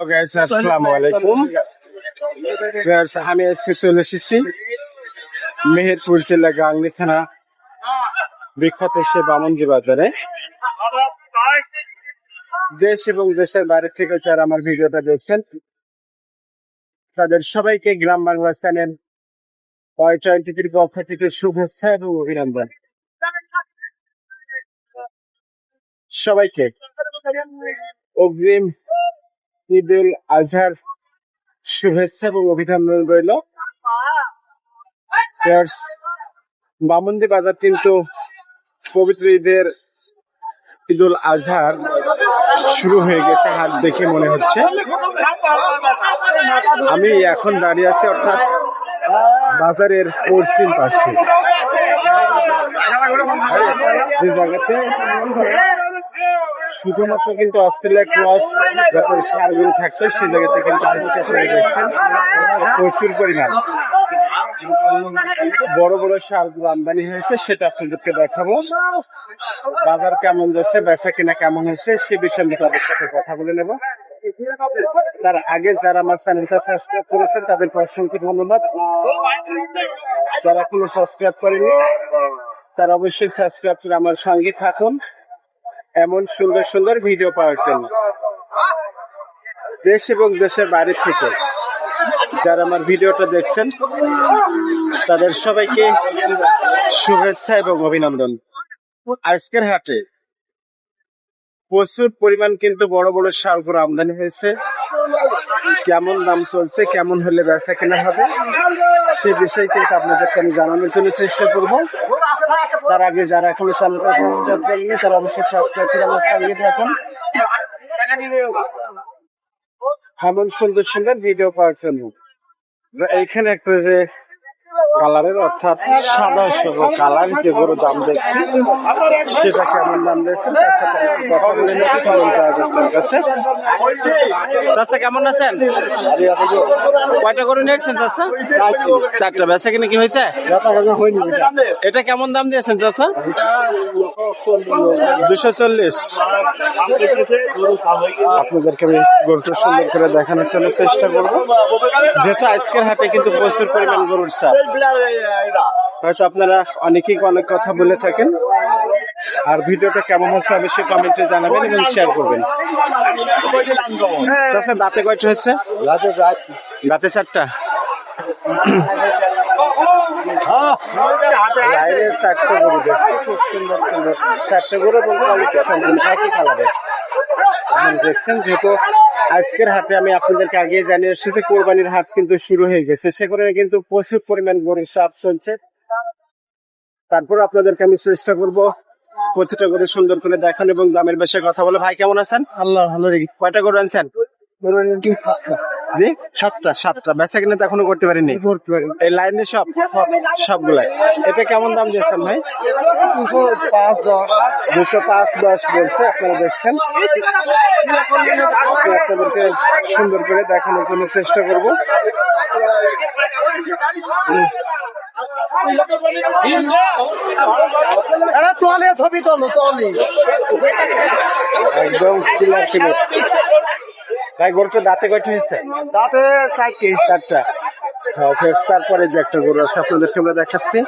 আসসালামু আলাইকুম Friends, আমি এসেছি চলে এসেছি মেহেরপুর জেলা গাংনি থানা বিখ্যাত সে বামনজি বাজারে দেশ এবং দেশের বাইরে থেকে যারা আমার ভিডিওটা দেখছেন তাদের সবাইকে Gram Bangla channel Y twenty three পক্ষ থেকে শুভেচ্ছা এবং অভিনন্দন সবাইকে অগ্রিম ঈদ উল আজহার শুভেচ্ছা এবং অভিনন্দন রইল। বামন্দি বাজার কিন্তু পবিত্র ঈদের ঈদ উল আজহার শুরু হয়ে গেছে হাট দেখে মনে হচ্ছে। আমি এখন দাঁড়িয়ে আছি অর্থাৎ বাজারের পশ্চিম পাশে। যে জায়গাতে শুধুমাত্র কিন্তু অস্ট্রেলিয়া ক্রস যত সারগুলো থাকতো, সেই জায়গাতে কিন্তু আজকে প্রচুর পরিমাণ। বড় বড় সারগুলো আমদানি হয়েছে, সেটা আপনাদেরকে দেখাবো। বাজার কেমন যাচ্ছে, বেচা কিনা কেমন হয়েছে, সে বিষয়ে আমি তাদের সাথে কথা বলে নেব। তার আগে যারা আমার চ্যানেলটা সাবস্ক্রাইব করেছেন, তাদেরকে অসংখ্য ধন্যবাদ। যারা কোনো সাবস্ক্রাইব করেনি তারা অবশ্যই সাবস্ক্রাইব করে আমার সঙ্গে থাকুন। এমন সুন্দর সুন্দর ভিডিও পাওয়ার জন্য। দেশ এবং দেশের বাইরে থেকে যারা আমার ভিডিওটা দেখছেন, তাদের সবাইকে শুভেচ্ছা এবং অভিনন্দন। আজকের হাটে প্রচুর পরিমাণ কিন্তু বড় বড় সারগুলো আমদানি হয়েছে। কেমন দাম চলছে, কেমন হলে বেচা কেনা হবে, সে বিষয়ে কিন্তু আপনাদেরকে আমি জানানোর জন্য চেষ্টা করব। তার আগে যারা এখনও তারা অবশ্যই সাবস্ক্রাইব করে আমার সঙ্গে থাকুন এমন সুন্দর সুন্দর ভিডিও পাওয়ার জন্য। এইখানে একটা যে কালারের অর্থাৎ সাদা সব কালার, যে গরু দাম দেখছি সেটা কেমন দাম দিয়েছে, তার সাথে কথা বলে কাছে। চাচা, কেমন আছেন? কয়টা গরু নিয়েছেন চাচা? চারটা। বেচা কিনে কি হয়েছে? এটা কেমন দাম দিয়েছেন চাচা? দুশো চল্লিশ। আপনাদেরকে আমি গরুটা সুন্দর করে দেখানোর জন্য চেষ্টা করব। যেহেতু আজকের হাটে কিন্তু প্রচুর পরিমাণ গরুর চাপ হয়তো আপনারা অনেকেই অনেক কথা বলে থাকেন। আর ভিডিওটা কেমন হচ্ছে অবশ্যই কমেন্টে জানাবেন এবং শেয়ার করবেন। দাঁতে কয়টা হয়েছে? দাঁতে চারটা? চারটে গরু দেখছি, খুব সুন্দর সুন্দর। চারটে গরু এবং কোয়ালিটি সম্পূর্ণ একই কালারের আপনারা দেখছেন যেহেতু আজকের হাটে আমি আপনাদেরকে আগে জানিয়ে এসেছি যে কোরবানির হাট কিন্তু শুরু হয়ে গেছে। সেখানে কিন্তু প্রচুর পরিমাণ গরুর চাপ চলছে। তারপর আপনাদেরকে আমি চেষ্টা করব প্রতিটা গরু সুন্দর করে দেখান এবং দামের বেশি কথা বলে। ভাই কেমন আছেন? আল্লাহ ভালো কয়টা গরু আনছেন? জি সাতটা সাতটা। বেচা কিনা তো এখনও করতে পারিনি। এই লাইনে সব সবগুলাই। এটা কেমন দাম দিয়েছেন ভাই? দুশো পাঁচ দশ। দুশো পাঁচ দশ বলছে আপনারা দেখছেন। আপনাদেরকে সুন্দর করে দেখানোর জন্য চেষ্টা করব। ছবি তোলো তোলে একদম ভাই গরুটা দাঁতে কয়টা হয়েছে? তাতে চারটে চারটা। হ্যাঁ, ফের তারপরে যে একটা গরু আছে আপনাদেরকে আমরা দেখাচ্ছি।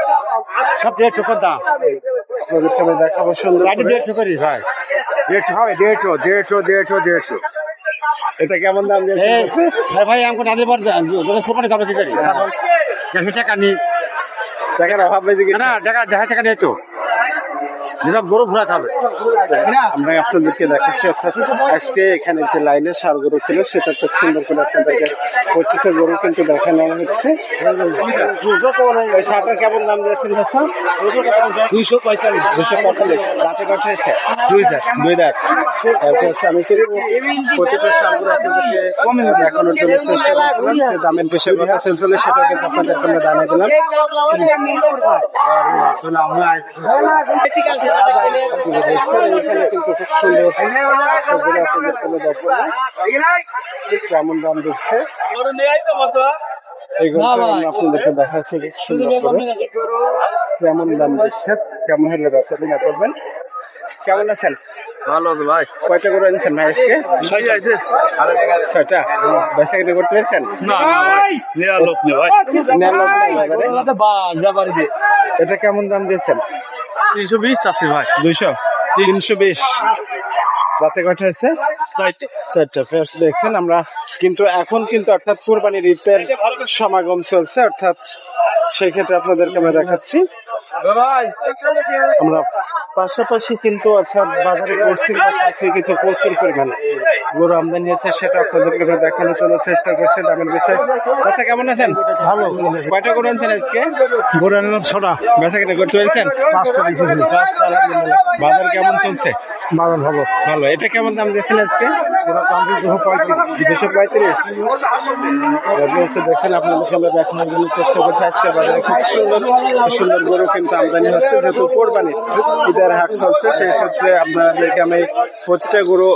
সব দেড়শো দাম। আপনাদেরকে আমরা দেখাবো সুন্দর। দেড়শো করি। ভাই। দেড়শো হবে দেড়শো দেড়শো দেড়শো দেড়শো এটা কেমন দাম দিয়েছে ভাই ভাই আমাকে পর যখন কোরবানি খাবে কি করি? দেড়শো টাকা নি। টাকার অভাব না টাকা টাকা নেই তো। যেটা গরু ঘোরা খাবে। আমরা আপনাদেরকে দেখাচ্ছি অর্থাৎ আজকে এখানে যে লাইনে সার গরু ছিল সেটা খুব সুন্দর করে আপনাদেরকে প্রতিটা গরু কিন্তু দেখানো হচ্ছে। ওই সারটা কেমন দাম দিয়েছেন চাষা দুইশো পঁয়তাল্লিশ। দুশো পঁয়তাল্লিশ রাতে কত হয়েছে দুই দাঁত। দুই দাঁত। তারপর আমি কিন্তু প্রতিটা আপনাদেরকে দেখানোর জন্য চেষ্টা করছিলাম যে দামের বেশি কথা চলছিল সেটা কিন্তু আপনাদেরকে আমরা জানিয়ে দিলাম। আমরা কেমন দাম দিচ্ছে দেখাচ্ছি সুন্দর করে কেমন দাম দিচ্ছে কেমন হলে বেচা কিনা করবেন কেমন আছেন ভালো ভাই কয়টা গরু এনেছেন ভাই আজকে ছয়টা কিনে করতে পেরেছেন নেওয়া? এটা কেমন দাম দিয়েছেন তিনশো বিশ ভাই। দুইশো? তিনশো বিশ। রাতে কয়টা হয়েছে? চারটা। দেখছেন আমরা কিন্তু এখন কিন্তু অর্থাৎ কোরবানির ঈদের সমাগম চলছে অর্থাৎ সেক্ষেত্রে আপনাদেরকে আমরা দেখাচ্ছি। আমরা পাশাপাশি কিন্তু অর্থাৎ বাজারে পশ্চিম পাশাপাশি কিন্তু প্রচুর পরিমাণে। গরু আমদানি হয়েছে সেটা আপনাদেরকে দেখানোর জন্য চেষ্টা করছে দামের বিষয়ে। আচ্ছা কেমন আছেন? ভালো। কয়টা গরু আনছেন আজকে? গরু আনলাম ছটা। বেচা কিনে করতে পেরেছেন পাঁচটা। বাজার কেমন চলছে? বাজার ভালো। ভালো। এটা কেমন দাম দিয়েছেন আজকে? দুশো পঁয়ত্রিশ। দেখেন আপনাদেরকে আমরা দেখানোর জন্য চেষ্টা করছি। আজকে বাজারে খুব সুন্দর সুন্দর গরু কিন্তু আমদানি হচ্ছে যেহেতু কোরবানি ঈদের হাট চলছে সেই সূত্রে আপনাদেরকে আমি প্রতিটা গরু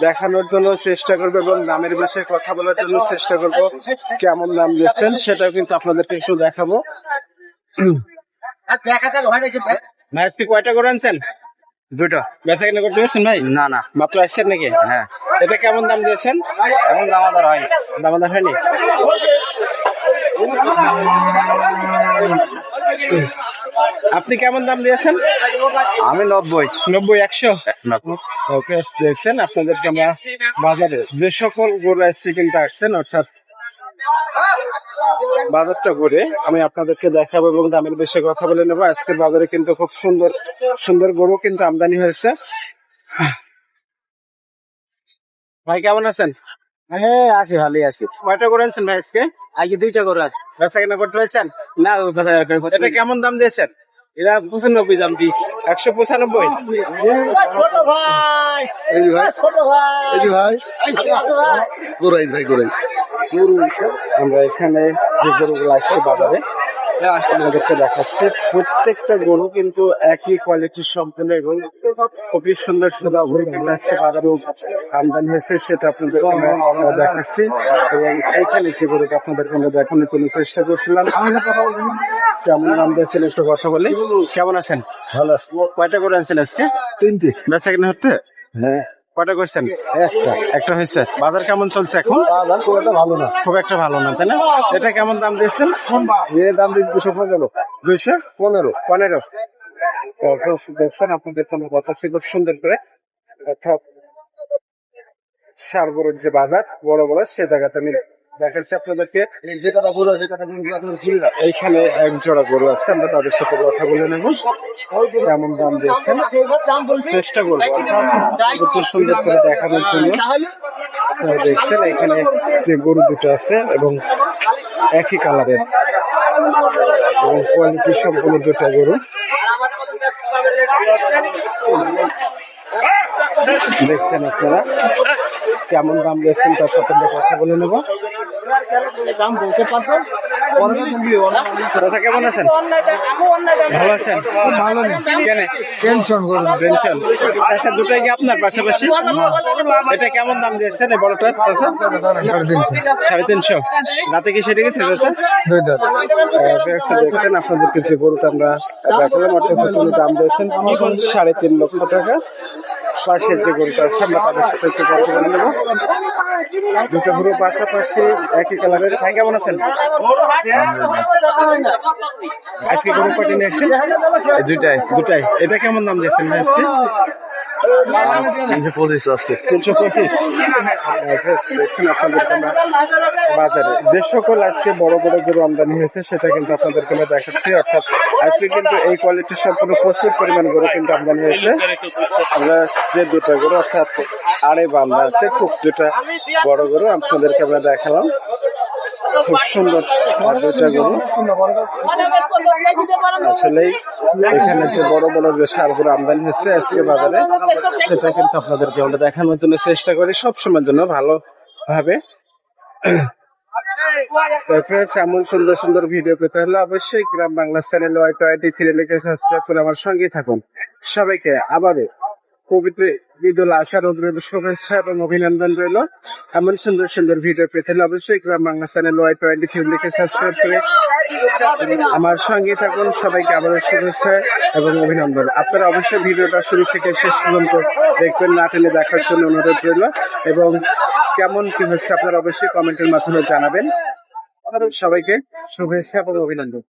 দেখানোর জন্য চেষ্টা করব এবং দামের বিষয়ে কথা বলার জন্য চেষ্টা করব। কেমন দাম দিচ্ছেন সেটাও কিন্তু আপনাদেরকে একটু দেখাবো। ভাই? আজকে কয়টা গরু আনছেন? দুটো। বেচা কিনা করতে পেরেছেন ভাই? না না। মাত্র আসছেন নাকি? হ্যাঁ। এটা কেমন দাম দিয়েছেন? এখন দামাদার হয় দামাদার হয়নি? আপনি কেমন দাম দিয়েছেন? আমি নব্বই। নব্বই একশো? ওকে দেখছেন আপনাদেরকে আমরা বাজারে যে সকল গরু আসছে কিন্তু আসছেন অর্থাৎ বাজারটা ঘুরে আমি আপনাদেরকে দেখাবো এবং দামের বিষয়ে কথা বলে নেব। আজকের বাজারে কিন্তু খুব সুন্দর সুন্দর গরু কিন্তু আমদানি হয়েছে। ভাই কেমন আছেন? হ্যাঁ আছি ভালোই আছি। কয়টা গরু আনছেন ভাই আজকে? আজকে দুইটা গরু আছে। বেচা কিনা করতে পেরেছেন না বেচা করে এটা কেমন দাম দিয়েছেন? এরা পঁচানব্বই দাম দিয়েছে। একশো পঁচানব্বই? ছোট ভাই। ভাই। ছোট ভাই। এই যে ভাই। ভাই। আমরা এখানে যে গরুগুলো আসছে বাজারে আপনাদেরকে দেখাচ্ছি। প্রত্যেকটা গরু কিন্তু একই কোয়ালিটির সম্পূর্ণ এবং খুবই সুন্দর সুন্দর গরু আজকে বাজারে আমদানি হয়েছে সেটা আপনাদের আমরা দেখাচ্ছি। এবং এইখানে যে গরুটা আপনাদেরকে আমরা দেখানোর জন্য চেষ্টা করছিলাম কেমন দাম দিয়েছেন একটু কথা বলে। কেমন আছেন? ভালো আছেন কয়টা গরু আনছেন আজকে? তিনটি। বেচা কিনা হচ্ছে? হ্যাঁ। কয়টা করছেন? একটা একটা হয়েছে। বাজার কেমন চলছে এখন? বাজার খুব একটা ভালো না। খুব একটা ভালো না তাই না? এটা কেমন দাম দিয়েছেন? এর দাম দিন দুশো পনেরো। দুইশো? পনেরো। পনেরো। দেখছেন আপনাদের কোনো কথা ছিল খুব সুন্দর করে। অর্থাৎ সারবরর যে বাজার বড় বড় সে জায়গাতে আমি দেখাচ্ছি আপনাদেরকে। এই যে টাকা পুরো সে টাকা কিন্তু আপনার ঘুরে না এইখানে এক জোড়া গরু আছে আমরা তাদের সাথে কথা বলে নেব। কেমন দাম দিয়েছেন? চেষ্টা করব। খুব সুন্দর করে দেখানোর জন্য। দেখছেন এখানে যে গরু দুটো আছে এবং একই কালারের। এবং কোয়ালিটি সম্পূর্ণ দুটো গরু। দেখছেন আপনারা? কেমন দাম দিয়েছেন তার সাথে আমরা কথা বলে নেব। দাম বলতে চাচা কেমন আছেন? ভালো আছেন? ভালো কেন? টেনশন করুন টেনশন চাচা দুটাই কি আপনার পাশাপাশি? এটা কেমন দাম দিয়েছেন এই বড়টা চাচা? সাড়ে তিনশো। সাড়ে তিনশো রাতে কি সেটা গেছে চাচা? দুই দাঁত আহ, দেখছেন দেখছেন আপনাদেরকে যে গরুটা আমরা দেখালাম। অর্থাৎ কোনো দাম দিয়েছেন সাড়ে তিন লক্ষ টাকা। পাশের যে গরুটা আছে আমরা তাদের সাথে একটু গল্প করে নেব। দুটো গরু পাশাপাশি একই কালারের ভাই কেমন আছেন? আজকে গরু কয়টা নিয়ে আসছেন? দুইটাই। দুটাই। এটা কেমন দাম দিয়েছেন আজকে? তিনশো পঁচিশ আছে। তিনশো পঁচিশ? বাজারে যে সকল আজকে বড় বড় গরু আমদানি হয়েছে, সেটা কিন্তু আপনাদেরকে আমরা দেখাচ্ছি। অর্থাৎ আজকে কিন্তু এই কোয়ালিটির সম্পূর্ণ প্রচুর পরিমাণ গরু কিন্তু আমদানি হয়েছে। আমরা যে দুটা গরু, অর্থাৎ আড়ে বান্ধা আছে, খুব দুটা বড় গরু আপনাদেরকে আমরা দেখালাম। খুব সুন্দর দুটা গরু। আসলেই এখানে যে বড় বড় যে সারগুলো আমদানি হচ্ছে আজকে বাজারে সেটা কিন্তু আপনাদেরকে আমরা দেখানোর জন্য চেষ্টা করি সবসময়ের জন্য ভালো ভাবে এমন সুন্দর সুন্দর ভিডিও পেতে হলে অবশ্যই Gram Bangla channel Y twenty three লিখে সাবস্ক্রাইব করে আমার সঙ্গেই থাকুন। সবাইকে আবারও পবিত্র ঈদ উল আজহা রোদ্রের শুভেচ্ছা এবং অভিনন্দন রইল। এমন সুন্দর সুন্দর ভিডিও পেতে হলে অবশ্যই Gram Bangla channel Y twenty three লিখে সাবস্ক্রাইব করে আমার সঙ্গে থাকুন। সবাইকে আবারও শুভেচ্ছা এবং অভিনন্দন। আপনারা অবশ্যই ভিডিওটা শুরু থেকে শেষ পর্যন্ত দেখবেন। না টেনে দেখার জন্য অনুরোধ রইল। এবং কেমন কি হচ্ছে আপনারা অবশ্যই কমেন্টের মাধ্যমে জানাবেন। সবাইকে শুভেচ্ছা এবং অভিনন্দন।